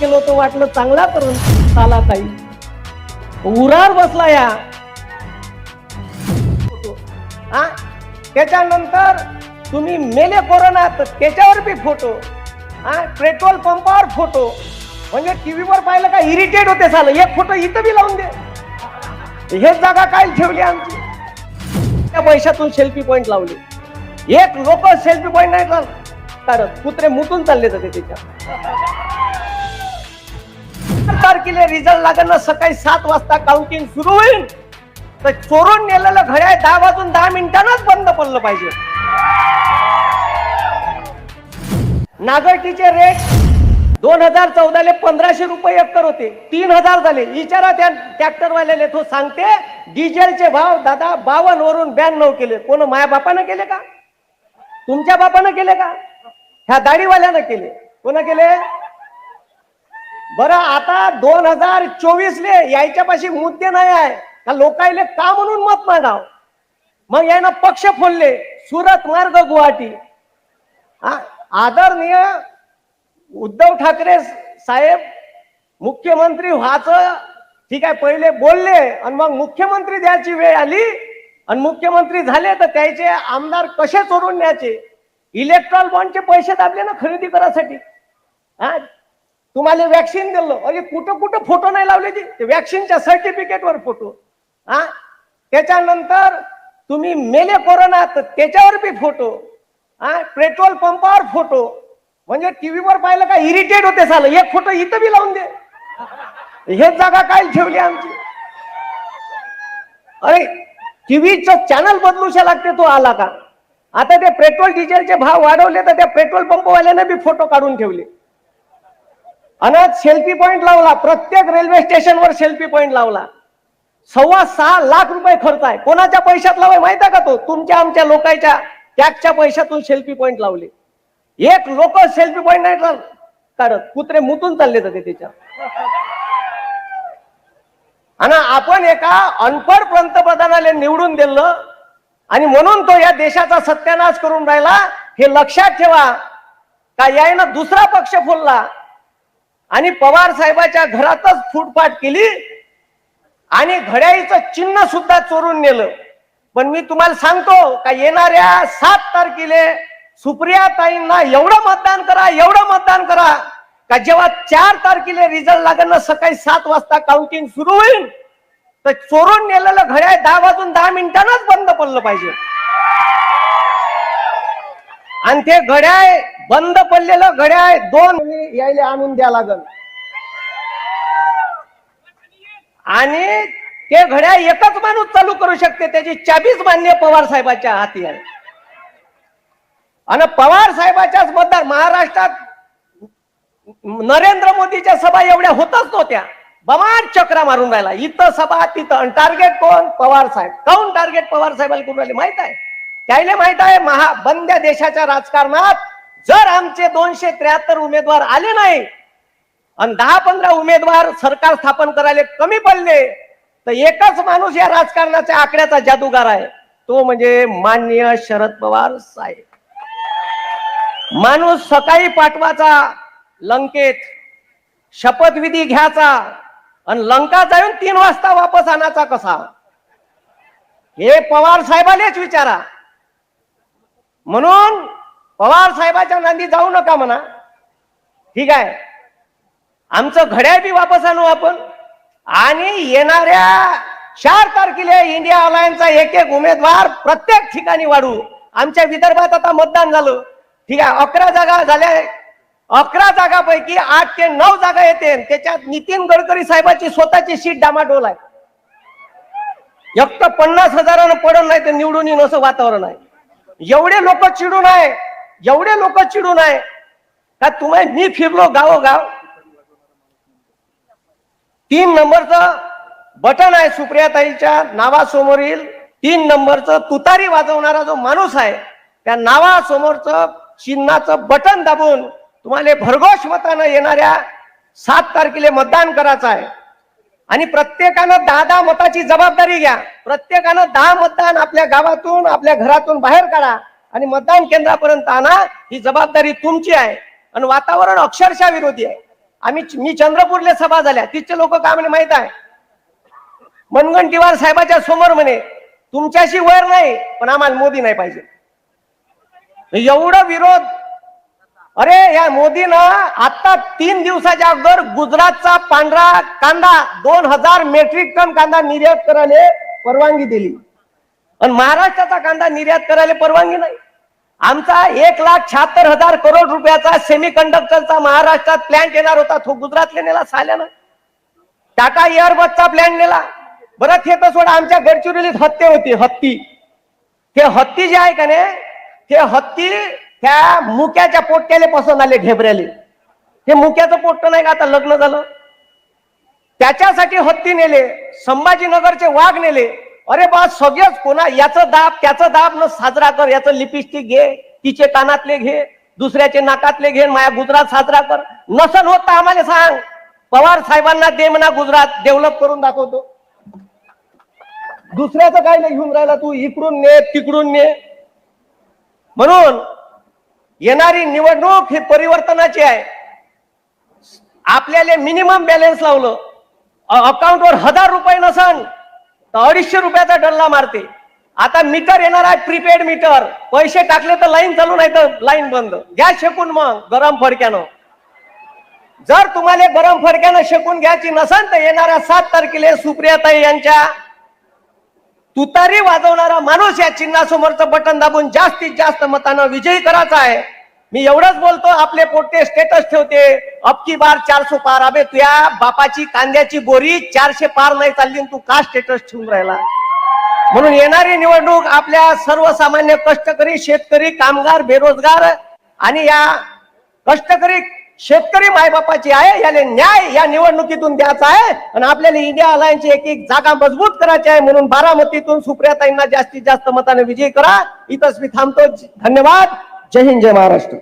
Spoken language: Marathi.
केलं होतं वाटलं चांगला करून चाला ताई. उरार बसला या. हा त्याच्यानंतर तुम्ही मेले कोरोनात तर त्याच्यावर बी फोटो. हा पेट्रोल पंपावर फोटो. म्हणजे टीव्हीवर पाहिलं का इरिटेट होते झालं एक फोटो इथं बी लावून दे. हेच जागा काय ठेवली आमची. त्या पैशातून सेल्फी पॉईंट लावले. एक लोक सेल्फी पॉईंट नाही कर- करत कुत्रे मुतून चालले जाते त्याच्या तारखेला रिझल्ट लागणं सकाळी सात वाजता काउंटिंग सुरू होईल. तर चोरून नेलेलं घड्याळ दहा वाजून दहा मिनिटांनाच बंद पडलं पाहिजे. नागरटीचे रेट दोन हजार चौदाले पंधराशे रुपये एकर होते. तीन हजार झाले. विचारा त्या ट्रॅक्टरवाल्याले तो सांगते डिझेलचे भाव दादा बावन्न वरून ब्याण्णव केले. कोण माया बापानं केले का? तुमच्या बापानं केले का? ह्या दाढीवाल्यानं केले. कोण केले? बरं आता दोन हजार चोवीसले यायच्यापाशी मुद्दे नाही आहे. का लोकायले का म्हणून मत मागाव? मग यानं पक्ष फोडले सुरत मार्ग गुवाहाटी. हा आदरणीय उद्धव ठाकरे साहेब मुख्यमंत्री व्हायचं ठीक आहे पहिले बोलले आणि मग मुख्यमंत्री द्यायची वेळ आली आणि मुख्यमंत्री झाले तर त्याचे आमदार कसे चोरून न्यायचे? इलेक्ट्रॉल बॉन्डचे पैसे दाबले ना खरेदी करासाठी हा तुम्हाला वॅक्सिन दिलं. अरे कुठं कुठं फोटो नाही लावले ते? वॅक्सिनच्या सर्टिफिकेटवर फोटो हा? त्याच्यानंतर तुम्ही मेले कोरोना तर त्याच्यावर बी फोटो हा? पेट्रोल पंपावर फोटो म्हणजे टीव्हीवर पाहिलं का इरिटेट होते झालं एक फोटो इथं बी लावून दे. हे जागा काय ठेवली आमची? अरे टीव्हीचं चॅनल बदलूशा लागते तो आला का? आता ते पेट्रोल डिझेलचे भाव वाढवले तर त्या पेट्रोल पंपवाल्याने बी फोटो काढून ठेवले. आणि सेल्फी पॉइंट लावला. प्रत्येक रेल्वे स्टेशनवर सेल्फी पॉइंट लावला. सव्वा सहा लाख रुपये खर्च आहे. कोणाच्या पैशात लावाय माहिती आहे का तो? तुमच्या आमच्या लोकांच्या टॅक्सच्या पैशातून सेल्फी पॉइंट लावले. एक लोक सेल्फी पॉइंट नाही काढत. कुत्रे मुतून चालले जाते त्याच्या आणि आपण एका अनपढ पंतप्रधानाला निवडून दिलं आणि म्हणून तो या देशाचा सत्यानाश करून राहिला. हे लक्षात ठेवा. का यायनं दुसरा पक्ष फोडला. आणि पवार साहेबाच्या घरातच फुटपाट केली आणि घड्याळीचं चिन्ह सुद्धा चोरून नेलं. पण मी तुम्हाला सांगतो का येणाऱ्या सात तारखेले सुप्रिया ताईंना एवढं मतदान करा एवढं मतदान करा का जेव्हा चार तारखेला रिझल्ट लागणं सकाळी सात वाजता काउंटिंग सुरू होईल तर चोरून नेलेलं घड्याळ दहा वाजून दहा मिनिटांनाच बंद पडलं पाहिजे. आणि ते घड्याळ बंद पडलेलं घड्याळ दोन यायला आणून द्या लागल. आणि ते घड्याळ एकच माणूस चालू करू शकते त्याची चाबीच मान्य पवार साहेबाच्या हाती आहे आणि पवार साहेबाच्याच मतदार महाराष्ट्रात नरेंद्र मोदीच्या सभा एवढ्या होतच नव्हत्या. बमार चक्रा मारून राहिला. इथं सभा तिथं. टार्गेट कोण? पवार साहेब. काऊन टार्गेट पवार साहेबाला करून राहिले? माहीत आहे? त्याला माहीत आहे महा बंद्या देशाच्या राजकारणात जर आमचे दोनशे त्र्याहत्तर उमेदवार आले नाही आणि दहा पंधरा उमेदवार सरकार स्थापन करायला कमी पडले तर एकच माणूस या राजकारणाच्या आकड्याचा जादूगार आहे. तो म्हणजे माननीय शरद पवार साहेब. माणूस सकाळी पाठवाचा लंकेत शपथविधी घ्यायचा आणि लंका जाऊन तीन वाजता वापस आणायचा कसा? हे पवार साहेबालेच विचारा. म्हणून पवार साहेबाच्या नांदी जाऊ नका म्हणा. ठीक आहे? आमचं घड्याळ बी वापस आणू आपण. आणि येणाऱ्या चार तारखेला इंडिया अलायन्सचा एक एक उमेदवार प्रत्येक ठिकाणी वाढू. आमच्या विदर्भात आता मतदान झालं. ठीक आहे? अकरा जागा झाल्या. अकरा जागापैकी आठ ते नऊ जागा येते. त्याच्यात नितीन गडकरी साहेबाची स्वतःची सीट डामाडोल आहे. एक तर पन्नास हजारानं पडून नाही तर निवडून येईन असं वातावरण आहे. एवढे लोक चिडून आहे एवढे लोक चिडून आहे का तुम्ही मी फिरलो गावोगाव. तीन नंबरचं बटन आहे सुप्रियाताईच्या नावासमोरील तीन नंबरचं तुतारी वाजवणारा जो माणूस आहे त्या नावासमोरचं चिन्हाचं बटन दाबून तुम्हाला भरघोष मतानं येणाऱ्या सात तारखेला मतदान करायचं आहे. आणि प्रत्येकानं दहा दहा मताची जबाबदारी घ्या. प्रत्येकानं दहा मतदान आपल्या गावातून आपल्या घरातून बाहेर काढा आणि मतदान केंद्रापर्यंत आणा ही जबाबदारी तुमची आहे. आणि वातावरण अक्षरशः विरोधी आहे. आम्ही मी चंद्रपूरला सभा झाल्या तिथचे लोक काय म्हणे माहीत आहे? मनगंटीवार साहेबाच्या समोर म्हणे तुमच्याशी वर नाही पण आम्हाला मोदी नाही पाहिजे. एवढं विरोध अरे या मोदीनं आता तीन दिवसाच्या अगोदर गुजरातचा पांढरा कांदा दोन हजार मेट्रिक टन कांदा निर्यात करायला परवानगी दिली. आणि महाराष्ट्राचा कांदा निर्यात करायला परवानगी नाही. आमचा एक लाख शहात्तर हजार करोड रुपयाचा सेमी कंडक्टरचा महाराष्ट्रात प्लॅन्ट येणार होता तो गुजरातले नेला साल्यानं. टाटा एअरबसचा प्लॅन नेला. बरं ते तर सोडा आमच्या गडचिरोलीत हत्ती होती हत्ती. ते हत्ती जे आहे का नाही ते हत्ती त्या मुक्याच्या पोट्याले पसंत आले ढेबऱ्याले. हे मुक्याचं पोट्ट नाही का आता लग्न झालं? त्याच्यासाठी हत्ती नेले संभाजीनगरचे वाघ नेले. अरे बा सगळेच कोणा याचं दाब त्याचं दाब न साजरा कर याचं लिपस्टिक घे तिचे कानातले घे दुसऱ्याचे नाकातले घे माया गुजरात साजरा कर. नसन होत तर आम्हाला सांग. पवार साहेबांना दे म्हणा गुजरात डेव्हलप करून दाखवतो. दुसऱ्याचं काय नाही घेऊन राहिला तू इकडून ने तिकडून ने. म्हणून येणारी निवडणूक ही परिवर्तनाची आहे. आपल्याला मिनिमम बॅलन्स लावलं. अकाउंटवर हजार रुपये नसन तर अडीचशे रुपयाचा डल्ला मारते. आता मीटर येणार आहे प्रीपेड मीटर पैसे टाकले तर लाईन चालू नाही तर लाईन बंद. घ्या शेकून मग गरम फडक्यानं. जर तुम्हाला गरम फडक्यानं शेकून घ्यायची नसेल तर येणाऱ्या सात तारखेला सुप्रियाताई यांच्या तुतारी वाजवणारा माणूस या चिन्हासमोरचं बटन दाबून जास्तीत जास्त मतानं विजयी करायचा आहे. मी एवढंच बोलतो आपले पोटे स्टेटस ठेवते. अबकी बार चारशे पार. अबे तुया बापाची कांद्याची बोरी चारशे पार नाही चालली तू का स्टेटस ठेवून राहिला? म्हणून येणारी निवडणूक आपल्या सर्वसामान्य कष्टकरी शेतकरी कामगार बेरोजगार आणि या कष्टकरी शेतकरी मायबापाची आहे याने न्याय या निवडणुकीतून द्यायचा आहे आणि आपल्याला इंडिया अलायन्सची एक एक जागा मजबूत करायची आहे म्हणून बारामतीतून सुप्रियाताईंना जास्तीत जास्त मताने विजयी करा. इथंच मी थांबतो. धन्यवाद. जय हिंद जय महाराष्ट्र.